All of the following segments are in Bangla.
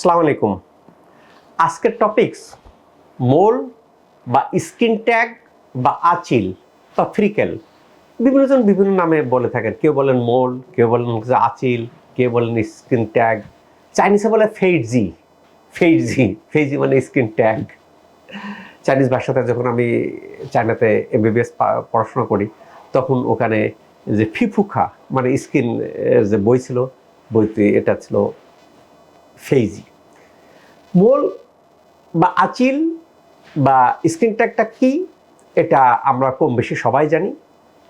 আসসালামু আলাইকুম। আজকের টপিকস মোল বা স্কিন ট্যাগ বা আচিল বা ফ্রিকেল বিভিন্নজন বিভিন্ন নামে বলে থাকেন। কেউ বলেন মোল, কেউ বলেন আচিল, কেউ বলেন স্কিন ট্যাগ চাইনিজে বলে ফেইজি ফেইজি ফেইজি মানে স্কিন ট্যাগ চাইনিজ ভাষাতে যখন আমি চায়নাতে এমবিবিএস পড়াশোনা করি, তখন ওখানে যে ফিফুখা মানে স্কিন যে বই ছিল, বইতে এটা ছিল ফেইজি মোল বা আচিল বা স্ক্রিন ট্যাগটা কি, এটা আমরা কম বেশি সবাই জানি।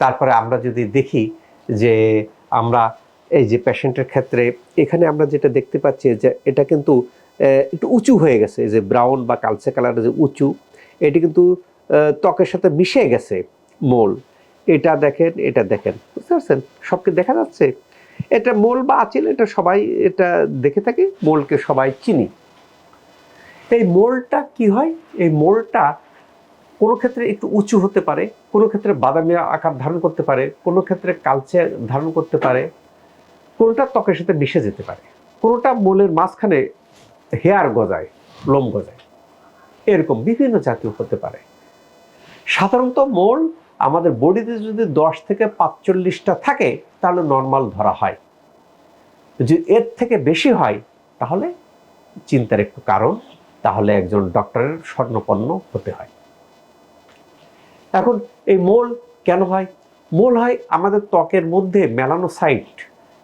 তারপরে আমরা যদি দেখি যে আমরা এই যে পেশেন্টের ক্ষেত্রে, এখানে আমরা যেটা দেখতে পাচ্ছি যে এটা কিন্তু একটু উঁচু হয়ে গেছে। যে ব্রাউন বা কালচে কালারের যে উঁচু, এটি কিন্তু ত্বকের সাথে মিশে গেছে মোল। এটা দেখেন এটা দেখেন। বুঝতে পারছেন? সবকে দেখা যাচ্ছে। এটা মোল বা আচিল, এটা সবাই এটা দেখে থাকি। মোলকে সবাই চিনি। এই মোলটা কি হয়? এই মোলটা কোনো ক্ষেত্রে একটু উঁচু হতে পারে, কোনো ক্ষেত্রে বাদামি আকার ধারণ করতে পারে, কোনো ক্ষেত্রে কালচে ধারণ করতে পারে, কোনোটা ত্বকের সাথে মিশে যেতে পারে, কোনোটা মোলের মাঝখানে হেয়ার গজায়, লোম গজায়, এরকম বিভিন্ন জাতীয় হতে পারে। সাধারণত মোল আমাদের বডিতে যদি দশ থেকে পাঁচচল্লিশটা থাকে, তাহলে নর্মাল ধরা হয়। যদি এর থেকে বেশি হয়, তাহলে চিন্তার একটু কারণ। তাহলে একজন ডক্টরের স্বর্ণপন্ন হতে হয়। এখন এই মোল কেন হয়? মোল হয় আমাদের ত্বকের মধ্যে মেলানোসাইট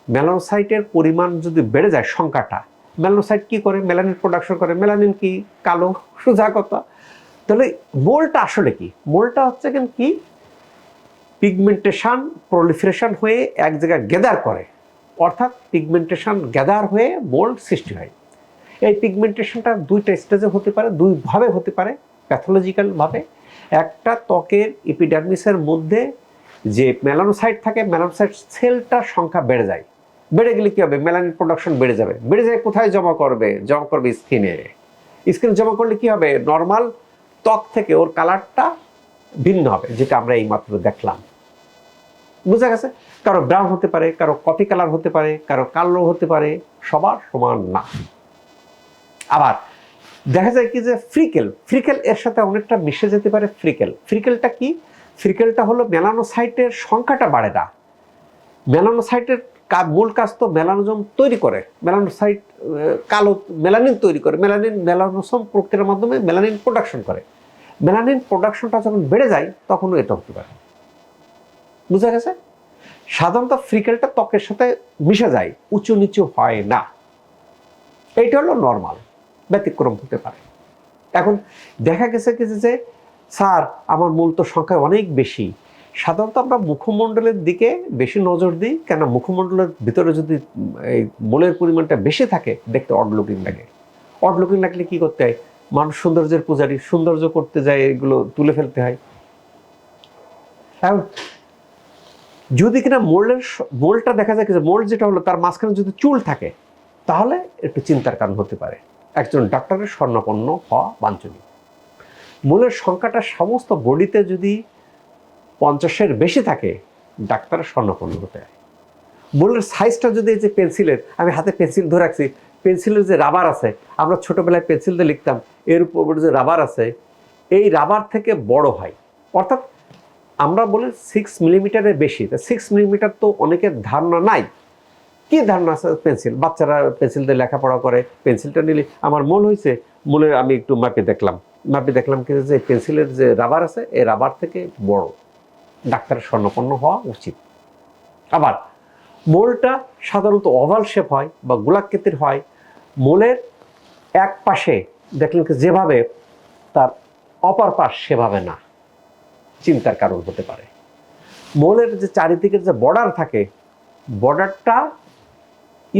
মেলানোসাইটের পরিমাণ যদি বেড়ে যায় সংখ্যাটা মেলানোসাইট কি করে? মেলানিন প্রোডাকশন করে। মেলানিন কি? কালো, সোজা কথা। তাহলে মোলটা আসলে কি? মোলটা হচ্ছে কেন কি? পিগমেন্টেশন প্রলিফারেশন হয়ে এক জায়গায় গেদার করে। অর্থাৎ পিগমেন্টেশন গ্যাদার হয়ে মোল্ড সৃষ্টি হয়। এই পিগমেন্টেশনটা দুইটা স্টেজে হতে পারে দুইভাবে হতে পারে প্যাথোলজিক্যালভাবে একটা ত্বকের এপিডার্মিসের মধ্যে যে মেলানোসাইট থাকে মেলানোসাইট সেলটার সংখ্যা বেড়ে যায়। বেড়ে গেলে কী হবে? মেলানিন প্রোডাকশন বেড়ে যাবে। বেড়ে যায় কোথায়? জমা করবে জমা করবে স্কিনে স্কিনে জমা করলে কি হবে? নর্মাল ত্বক থেকে ওর কালারটা ভিন্ন হবে, যেটা আমরা এইমাত্র দেখলাম। বুঝা গেছে? কারও ব্রাউন হতে পারে, কারও কফি কালার হতে পারে, কারও কালো হতে পারে, সবার সমান না। আবার দেখা যায় কি যে ফ্রিকেল ফ্রিকেল এর সাথে অনেকটা মিশে যেতে পারে ফ্রিকেল। ফ্রিকেলটা কি? ফ্রিকেলটা হলো মেলানোসাইটের সংখ্যাটা বাড়ে না। মেলানোসাইটের মূল কাজ তো মেলানোজম তৈরি করে। মেলানোসাইট কালো মেলানিন তৈরি করে। মেলানিন মেলানোসম প্রক্রিয়ার মাধ্যমে মেলানিন প্রোডাকশন করে। মেলানিন প্রোডাকশনটা যখন বেড়ে যায়, তখনও এটা হতে পারে। বুঝা গেছে? সাধারণত ফ্রিকেলটা ত্বকের সাথে মিশে যায়, উঁচু নিচু হয় না। এইটা হলো নর্মাল ব্যতিক্রম হতে পারে। এখন দেখা গেছে কি যে স্যার, আমার মূল তো সংখ্যা অনেক বেশি। সাধারণত আমরা মুখমণ্ডলের দিকে বেশি নজর দিই, কেন মুখমণ্ডলের ভিতরে যদি এই মূলের পরিমাণটা বেশি থাকে, দেখতে অড লুকিং লাগে। অড লুকিং লাগলে কি করতে হয়? মানুষ সৌন্দর্যের পূজারি, সৌন্দর্য করতে যায়, এগুলো তুলে ফেলতে হয়। যদি কিনা মোল্ডের মোল্ডটা দেখা যায় যে মোল্ড যেটা হলো, তার মাঝখানে যদি চুল থাকে, তাহলে একটু চিন্তার কারণ হতে পারে। একজন ডাক্তারের স্বর্ণপন্ন হওয়া বাঞ্ছনীয়। মূলের সংখ্যাটা সমস্ত বডিতে যদি পঞ্চাশের বেশি থাকে ডাক্তারের স্বর্ণপন্ন হতে হয়। মূলের সাইজটা যদি এই যে পেন্সিলের, আমি হাতে পেন্সিল ধরে রাখছি, পেন্সিলের যে রাবার আছে, আমরা ছোটোবেলায় পেন্সিল দিয়ে লিখতাম, এর উপর যে রাবার আছে, এই রাবার থেকে বড় হয়। অর্থাৎ আমরা বলি সিক্স মিলিমিটারের বেশি। তা সিক্স মিলিমিটার তো অনেকের ধারণা নাই। কি ধারণা আছে পেন্সিল? বাচ্চারা পেন্সিল দিয়ে লেখাপড়া করে, পেন্সিলটা নিলে আমার মন হয়েছে মনে আমি একটু মাপে দেখলাম। মাপে দেখলাম কি যে পেন্সিলের যে রাবার আছে, এই রাবার থেকে বড়। ডাক্তারের স্বর্ণপন্ন হওয়া উচিত। আবার, মোলটা সাধারণত ওভাল শেপ হয় বা গোলাকৃতির হয়। মোলের এক পাশে দেখলেন যেভাবে তার অপার পাশ সেভাবে না। চিন্তার কারণ হতে পারে। মোলের যে চারিদিকের যে বর্ডার থাকে বর্ডারটা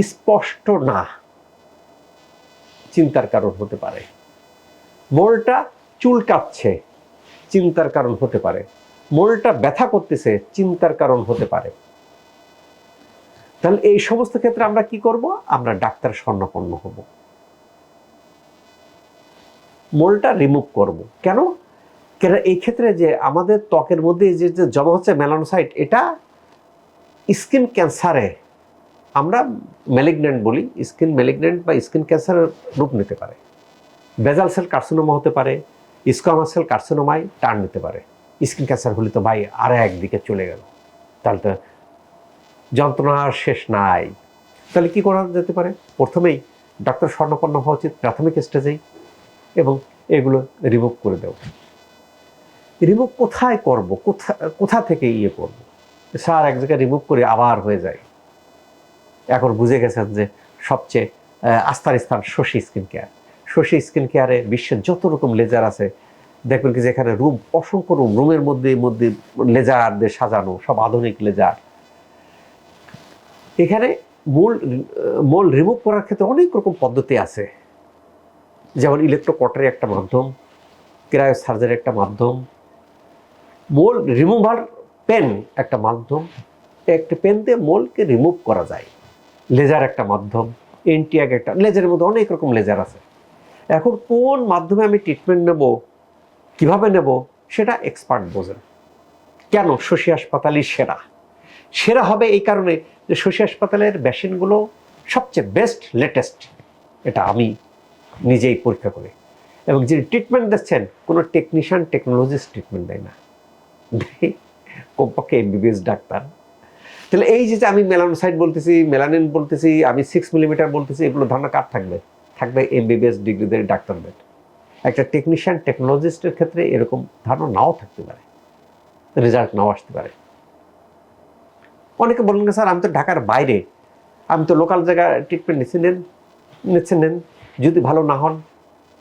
স্পষ্ট না। চিন্তার কারণ হতে পারে। মোলটা চুলকাচ্ছে চিন্তার কারণ হতে পারে। মোলটা ব্যথা করতেছে, চিন্তার কারণ হতে পারে। তাহলে এই সমস্ত ক্ষেত্রে আমরা কি করব? আমরা ডাক্তার স্বর্ণপন্ন হব। মোলটা রিমুভ করব। কেন? কেন এই ক্ষেত্রে যে আমাদের ত্বকের মধ্যে যে জমা হচ্ছে মেলানোসাইট এটা স্কিন ক্যান্সারে আমরা ম্যালিগন্যান্ট বলি স্কিন ম্যালিগন্যান্ট বা স্কিন ক্যান্সারের রূপ নিতে পারে। বেজাল সেল কার্সিনোমা হতে পারে স্কোয়ামা সেল কার্সিনোমায় টার্ন নিতে পারে। স্কিন ক্যান্সার হলে তো ভাই আর একদিকে চলে গেল। তাহলে তো যন্ত্রণার শেষ নাই। তাহলে কি করা যেতে পারে? প্রথমেই ডাক্তার স্বর্ণপন্ন হওয়া উচিত প্রাথমিক স্টেজেই এবং এগুলো রিমুভ করে দেওয়া। রিমুভ কোথায় করব? কোথা কোথা থেকে ইয়ে করব? স্যার, এক জায়গায় রিমুভ করে আবার হয়ে যায়। এখন বুঝে গেছেন যে সবচেয়ে আস্থার স্থান Shashi skin care Shashi skin কেয়ারে বিশ্বের যত রকম লেজার আছে, দেখবেন কি যেখানে রুম অসংখ্য রুম রুমের মধ্যে মধ্যে লেজার দিয়ে সাজানো, সব আধুনিক লেজার এখানে মূল মোল রিমুভ করার ক্ষেত্রে অনেক রকম পদ্ধতি আছে। যেমন ইলেকট্রোকটারি একটা মাধ্যম ক্রায়ো সার্জারি একটা মাধ্যম মোল রিমুভার পেন একটা মাধ্যম। একটা পেন দিয়ে মোলকে রিমুভ করা যায়। লেজার একটা মাধ্যম এনটিয়াগ একটা, লেজারের মধ্যে অনেক রকম লেজার আছে। এখন কোন মাধ্যমে আমি ট্রিটমেন্ট নেব, কীভাবে নেব, সেটা এক্সপার্ট বোঝেন। কেন? শশী হাসপাতালই সেরা। সেরা হবে এই কারণে যে শশী হাসপাতালের মেশিনগুলো সবচেয়ে বেস্ট লেটেস্ট এটা আমি নিজেই পরীক্ষা করি। এবং যিনি ট্রিটমেন্ট দিচ্ছেন, কোনো টেকনিশিয়ান টেকনোলজিস্ট ট্রিটমেন্ট দেয় না। কমপক্ষে এমবিবিএস ডাক্তার। তাহলে এই যে আমি মেলানোসাইড বলতেছি, মেলানিন বলতেছি, আমি সিক্স মিলিমিটার বলতেছি, এগুলো ধারণা কার থাকবে? থাকবে এমবিবিএস ডিগ্রিদের ডাক্তারদের। একটা টেকনিশিয়ান টেকনোলজিস্টের ক্ষেত্রে এরকম ধারণা নাও থাকতে পারে। রেজাল্ট নাও আসতে পারে। অনেকে বললেন স্যার, আমি তো ঢাকার বাইরে। আমি তো লোকাল জায়গায় ট্রিটমেন্ট নিচ্ছি, নেন নিচ্ছেন নেন। যদি ভালো না হন,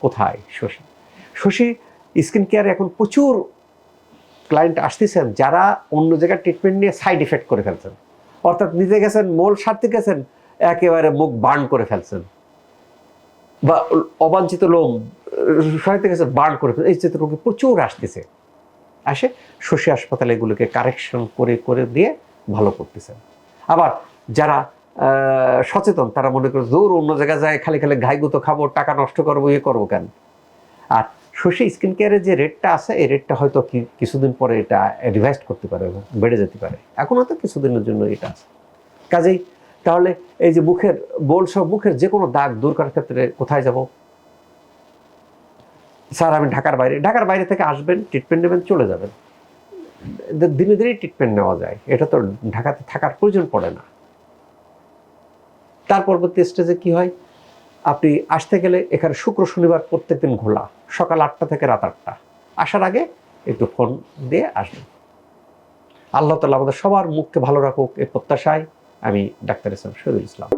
কোথায়? শশী। শশী স্কিন কেয়ারে এখন প্রচুর ক্লায়েন্ট আসতেছেন, যারা অন্য জায়গায় ট্রিটমেন্ট নিয়ে সাইড এফেক্ট করে ফেলছেন। অর্থাৎ নিজে গেছেন, মোল সারতে গেছেন, একেবারে মুখ বার্ন করে ফেলছেন। বা অবাঞ্ছিত লোম সরাইতে গেছে বার্ন করে ফেলছেন। এই চিত্র রোগী প্রচুর আসতেছে। আসে শশী হাসপাতালে এগুলোকে কারেকশন করে করে দিয়ে ভালো করতেছেন। আবার যারা সচেতন, তারা মনে করে দূর অন্য জায়গায় যায়, খালি খালি ঘাইগুতো খাব, টাকা নষ্ট করব ইয়ে করব কেন? আর শশী স্কিন কেয়ারের যে রেটটা আছে, এই রেটটা হয়তো কিছুদিন পরে এটা রিভাইজ করতে পারে এবং বেড়ে যেতে পারে। এখন হয়তো কিছুদিনের জন্য এটা আছে। কাজেই তাহলে এই যে মুখের বোল সব মুখের যে কোনো দাগ দূর করার ক্ষেত্রে কোথায় যাব? স্যার, আমি ঢাকার বাইরে ঢাকার বাইরে থেকে আসবেন ট্রিটমেন্ট নেবেন, চলে যাবেন। দিনে দিনেই ট্রিটমেন্ট নেওয়া যায়। এটা তো ঢাকাতে থাকার প্রয়োজন পড়ে না। তার পরবর্তী স্টেজে কি হয়? আপনি আসতে গেলে এখানে শুক্র, শনিবার প্রত্যেক দিন ঘোলা সকাল আটটা থেকে রাত আটটা। আসার আগে একটু ফোন দিয়ে আসবেন। আল্লাহ তালা আমাদের সবার মুখকে ভালো রাখুক এ প্রত্যাশায় আমি ডাক্তার ইসলাম শহীদুল ইসলাম।